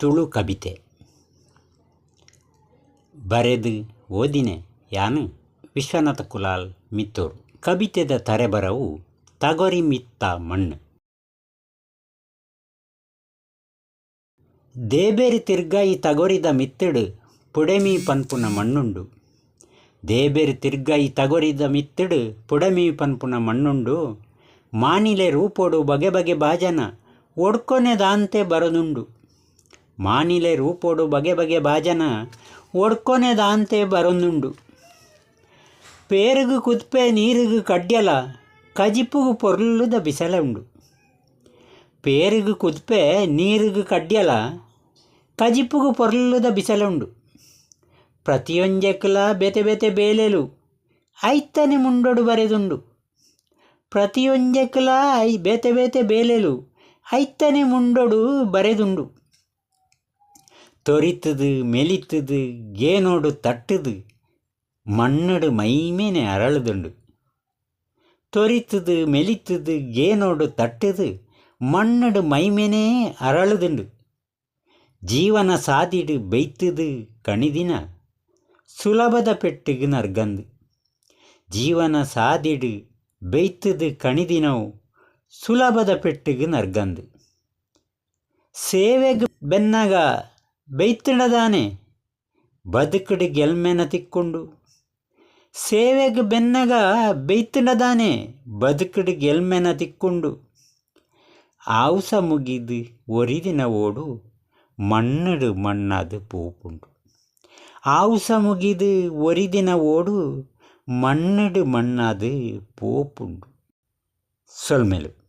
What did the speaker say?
ತುಳು ಕವಿತೆ. ಬರೆದು ಓದಿನೆ ಯಾನು? ವಿಶ್ವನಾಥ ಕುಲಾಲ್ ಮಿತ್ತೂರು. ಕವಿತೆದ ತರೆಬರವು ತಗೊರಿ ಮಿತ್ತ ಮಣ್ಣು. ದೇಬೇರಿ ತಿರ್ಗಾಯಿ ತಗೊರಿದ ಮಿತ್ತಿಡು ಪುಡೆಮಿ ಪನ್ಪುನ ಮಣ್ಣುಂಡು. ದೇಬೇರಿ ತಿರ್ಗಾಯಿ ತಗೊರಿದ ಮಿತ್ತಿಡು ಪುಡೆಮಿ ಪನ್ಪುನ ಮಣ್ಣುಂಡು. ಮಾನಿಲೆ ರೂಪೋಡು ಬಗೆ ಬಗೆ ಬಾಜನ ಒಡ್ಕೊನೆದಾಂತೆ ಬರದುಂಡು. ಮಾನಿಲೆ ರೂಪೋಡು ಬಗೆ ಬಗೆ ಬಾಜನ ಒಡ್ಕೊನೆದಾಂತೆ ಬರೊಂದುಂಡು ಪೇರುಗು ಕುತ್ಪೆ ನೀರುಗು ಕಡ್ಯಲ, ಕಜಿಪುಗು ಪೊರ್ಲುದ ಬಿಸಲ ಉಂಡು ಪೇರುಗು ಕುತ್ಪೆ ನೀರುಗು ಕಡ್ಯಲ, ಕಜಿಪುಗು ಪೊರ್ಲುದ ಬಿಸಲ ಉಂಡು ಪ್ರತಿಯೊಂಜೆಕ್ಲ ಬೆತೆ ಬೆತೆ ಬೇಲೆಲು, ಐತನೆ ಮುಂಡೊಡು ಬರೆದುಂಡು. ಪ್ರತಿಯೊಂಜೆಕ್ಲ ಐ ಬೇತೆ ಬೇತೆ ಬೇಲೆಲು, ಐತನೆ ಮುಂಡೊಡು ಬರೆದುಂಡು. ತೊರಿತದು, ಮೆಲಿತದು, ಗೇನೋಡು ತಟ್ಟದು, ಮಣ್ಣಡು ಮೈಮೇನೆ ಅರಳುದುಂಡು. ತೊರಿತದು, ಮೆಲಿತದು, ಗೇನೋಡು ತಟ್ಟದು, ಮಣ್ಣಡು ಮೈಮೇನೆ ಅರಳುದುಂಡು. ಜೀವನ ಸಾದಿಡು ಬೈತದು ಕಣಿದಿನ, ಸುಲಭದ ಪೆಟ್ಟಿಗೆ ನರ್ಗಂದು. ಜೀವನ ಸಾದಿಡು ಬೈತದು ಕಣಿದಿನವು, ಸುಲಭದ ಪೆಟ್ಟಿಗೆ ನರ್ಗಂದು. ಸೇವೆಗೆ ಬೆನ್ನಗ ಬೈತಿಡದಾನೆ ಬದುಕಡೆ ಗೆಲ್ಮೆನ ತಿಕ್ಕೊಂಡು ಸೇವೆಗೆ ಬೆನ್ನಗ ಬೈತಿಡದಾನೆ ಬದುಕಡೆ ಗೆಲ್ಮೆನ ತಿಕ್ಕೊಂಡು ಆವುಸ ಮುಗಿದು ಒರಿದಿನ ಓಡು ಮಣ್ಣಡು ಮಣ್ಣದು ಪೂಪುಂಡು ಆವುಸ ಮುಗಿದು ಒರಿದಿನ ಓಡು ಮಣ್ಣಡು ಮಣ್ಣದು ಪೂಪುಂಡು ಸೊಲ್ಮೆಲು.